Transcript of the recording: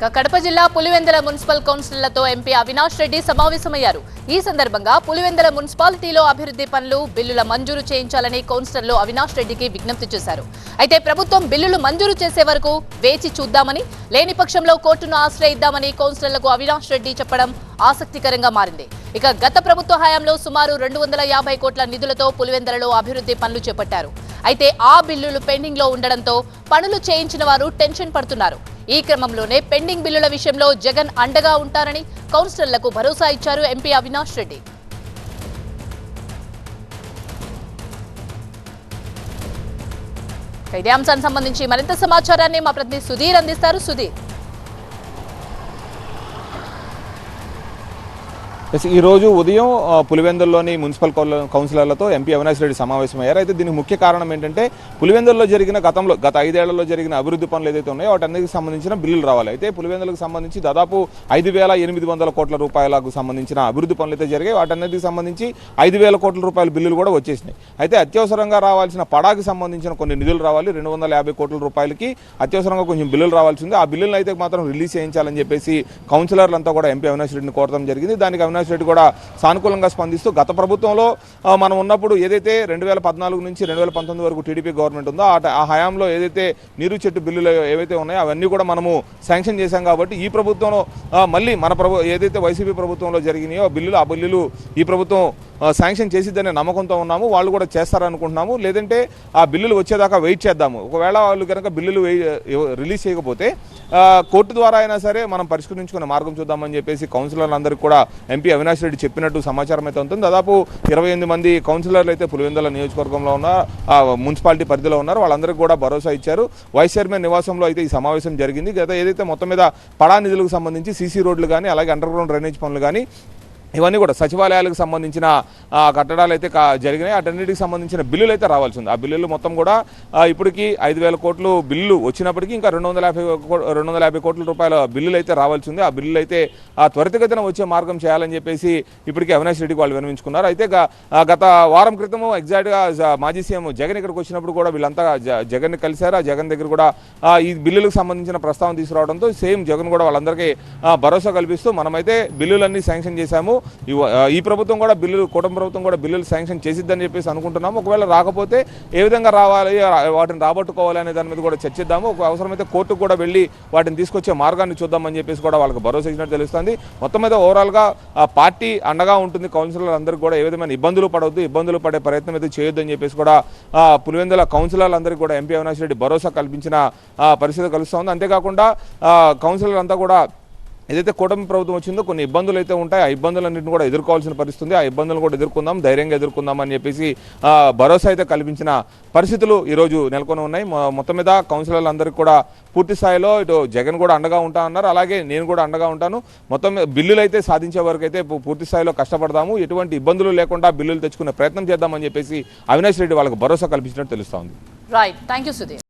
ఇక కడప జిల్లా పులివెందుల మున్సిపల్ కౌన్సిలర్లతో ఎంపీ అవినాష్ రెడ్డి సమావేశమయ్యారు. ఈ సందర్భంగా పులివెందుల మున్సిపాలిటీలో అభివృద్ధి పనులు బిల్లుల మంజూరు చేయించాలని కౌన్సిలర్లు అవినాష్ రెడ్డికి విజ్ఞప్తి చేశారు. అయితే ప్రభుత్వం బిల్లులు మంజూరు చేసే వరకు వేచి చూద్దామని లేని పక్షంలో కోర్టును ఆశ్రయిద్దామని కౌన్సిలర్లకు అవినాష్ రెడ్డి చెప్పడం ఆసక్తికరంగా మారింది. ఇక గత ప్రభుత్వ హయాంలో సుమారు రెండు వందల యాభై కోట్ల నిధులతో పులివెందులలో అభివృద్ధి పనులు చేపట్టారు. అయితే ఆ బిల్లులు పెండింగ్లో ఉండడంతో పనులు చేయించిన వారు టెన్షన్ పడుతున్నారు. ఈ క్రమంలోనే పెండింగ్ బిల్లుల విషయంలో జగన్ అండగా ఉంటారని కౌన్సిలర్లకు భరోసా ఇచ్చారు ఎంపీ అవినాష్ రెడ్డి. ఇదే అంశానికి సంబంధించి మరింత సమాచారాన్ని మా ప్రతినిధి సుధీర్ అందిస్తారు. సుధీర్. ఎస్ ఈ రోజు ఉదయం పులివెందుల్లోని మున్సిపల్ కౌన్సిలర్లతో ఎంపీ అవినాష్ రెడ్డి సమావేశమయ్యారు. అయితే దీనికి ముఖ్య కారణం ఏంటంటే పులివెందుల్లో జరిగిన గతంలో గత ఐదేళ్ళలో జరిగిన అభివృద్ధి పనులు ఏదైతే ఉన్నాయో వాటన్నిటికి సంబంధించిన బిల్లులు రావాలి. అయితే పులివెందులకు సంబంధించి దాదాపు ఐదు వేల ఎనిమిది వందల కోట్ల రూపాయలకు సంబంధించిన అభివృద్ధి పనులు అయితే జరిగాయి. వాటన్నిటికి సంబంధించి ఐదు వేల కోట్ల రూపాయల బిల్లులు కూడా వచ్చేసినాయి. అయితే అత్యవసరంగా రావాల్సిన పడాకి సంబంధించిన కొన్ని నిధులు రావాలి. రెండు వందల యాభై కోట్ల రూపాయలకి అత్యవసరంగా కొంచెం బిల్లులు రావాల్సింది ఆ బిల్లులను అయితే మాత్రం రిలీజ్ చేయించాలని చెప్పేసి కౌన్సిలర్లంతా కూడా ఎంపీ అవినాష్ రెడ్డిని కోరడం జరిగింది. దానికి అవినాష్ రెడ్డి కూడా సానుకూలంగా స్పందిస్తూ గత ప్రభుత్వంలో మనం ఉన్నప్పుడు ఏదైతే రెండు వేల పద్నాలుగు నుంచి రెండు వేల పంతొమ్మిది వరకు టీడీపీ గవర్నమెంట్ ఉందో ఆ ఆ హయాంలో ఏదైతే నీరు చెట్టు బిల్లులు ఏవైతే ఉన్నాయో అవన్నీ కూడా మనము శాంక్షన్ చేశాం కాబట్టి ఈ ప్రభుత్వంలో మళ్ళీ మన ప్రభు ఏదైతే వైసీపీ ప్రభుత్వంలో జరిగినాయో బిల్లులు ఆ బిల్లులు ఈ ప్రభుత్వం శాంక్షన్ చేసిద్దనే నమ్మకంతో ఉన్నాము. వాళ్ళు కూడా చేస్తారనుకుంటున్నాము. లేదంటే ఆ బిల్లులు వచ్చేదాకా వెయిట్ చేద్దాము. ఒకవేళ వాళ్ళు కనుక బిల్లులు రిలీజ్ చేయకపోతే కోర్టు ద్వారా అయినా సరే మనం పరిష్కరించుకునే మార్గం చూద్దామని చెప్పేసి కౌన్సిలర్లందరికీ కూడా ఎంపీ అవినాష్ రెడ్డి చెప్పినట్టు సమాచారం అయితే ఉంటుంది. దాదాపు ఇరవై ఎనిమిది మంది కౌన్సిలర్లు అయితే పులివెందుల నియోజకవర్గంలో ఉన్న మున్సిపాలిటీ పరిధిలో ఉన్నారు. వాళ్ళందరికీ కూడా భరోసా ఇచ్చారు. వైస్ చైర్మన్ నివాసంలో అయితే ఈ సమావేశం జరిగింది. గత ఏదైతే మొత్తం మీద పడా నిధులకు సంబంధించి సీసీ రోడ్లు కానీ అలాగే అండర్ గ్రౌండ్ డ్రైనేజ్ పనులు కానీ ఇవన్నీ కూడా సచివాలయాలకు సంబంధించిన కట్టడాలు అయితే జరిగినాయి. అటన్నిటికి సంబంధించిన బిల్లులు అయితే రావాల్సి ఉంది ఆ బిల్లులు మొత్తం కూడా ఇప్పటికీ ఇప్పటికి ఐదు వేల కోట్లు బిల్లు వచ్చినప్పటికీ ఇంకా రెండు వందల యాభై రెండు వందల యాభై కోట్ల రూపాయల బిల్లులు అయితే రావాల్సి ఉంది ఆ బిల్లులు అయితే ఆ, త్వరితగతిన వచ్చే మార్గం చేయాలని చెప్పేసి ఇప్పటికీ అవినాష్ రెడ్డికి వాళ్ళు వినవించుకున్నారు అయితే గత వారం క్రితం ఎగ్జాక్ట్గా మాజీ సీఎం జగన్ ఇక్కడికి వచ్చినప్పుడు కూడా వీళ్ళంతా జగన్ కలిశారు. ఆ జగన్ దగ్గర కూడా ఈ బిల్లులకు సంబంధించిన ప్రస్తావన తీసుకురావడంతో సేమ్ జగన్ కూడా వాళ్ళందరికీ భరోసా కల్పిస్తూ మనమైతే బిల్లులన్నీ శాంక్షన్ చేశాము. ఈ ప్రభుత్వం కూడా బిల్లులు కూటమి ప్రభుత్వం కూడా బిల్లులు శాంక్షన్ చేసిద్దని చెప్పేసి అనుకుంటున్నాము. ఒకవేళ రాకపోతే ఏ విధంగా రావాలి వాటిని రాబట్టుకోవాలి అనే దాని మీద కూడా చర్చిద్దాము. ఒక అవసరమైతే కోర్టుకు కూడా వెళ్ళి వాటిని తీసుకొచ్చే మార్గాన్ని చూద్దామని చెప్పేసి కూడా వాళ్ళకి భరోసా ఇచ్చినట్టు తెలుస్తుంది. మొత్తం మీద ఓవరాల్గా పార్టీ అండగా ఉంటుంది. కౌన్సిలర్ అందరికీ కూడా ఏ విధమైన ఇబ్బందులు పడవద్దు. ఇబ్బందులు పడే ప్రయత్నం అయితే చేయొద్దని చెప్పేసి కూడా పులివెందుల కౌన్సిలర్లందరికీ కూడా ఎంపీ అవినాష్ రెడ్డి భరోసా కల్పించిన పరిస్థితి కలుస్తోంది. అంతేకాకుండా కౌన్సిలర్ అంతా కూడా ఏదైతే కూటమి ప్రభుత్వం వచ్చిందో కొన్ని ఇబ్బందులు అయితే ఉంటాయి. ఆ ఇబ్బందులన్నింటిని కూడా ఎదుర్కోవాల్సిన పరిస్థితి ఆ ఇబ్బందులు కూడా ఎదుర్కొందాం ధైర్యంగా ఎదుర్కొందాం అని చెప్పేసి భరోసా అయితే కల్పించిన పరిస్థితులు ఈరోజు నెలకొని ఉన్నాయి. మొత్తం మీద కౌన్సిలర్లందరికీ కూడా పూర్తి స్థాయిలో ఇటు జగన్ కూడా అండగా ఉంటా అన్నారు. అలాగే నేను కూడా అండగా ఉంటాను. మొత్తం బిల్లులు అయితే సాధించే వరకు అయితే పూర్తి స్థాయిలో కష్టపడదాము. ఎటువంటి ఇబ్బందులు లేకుండా బిల్లులు తెచ్చుకునే ప్రయత్నం చేద్దామని చెప్పేసి అవినాష్ రెడ్డి వాళ్ళకి భరోసా కల్పించినట్టు తెలుస్తోంది రైట్ థ్యాంక్ యూ సుధీర్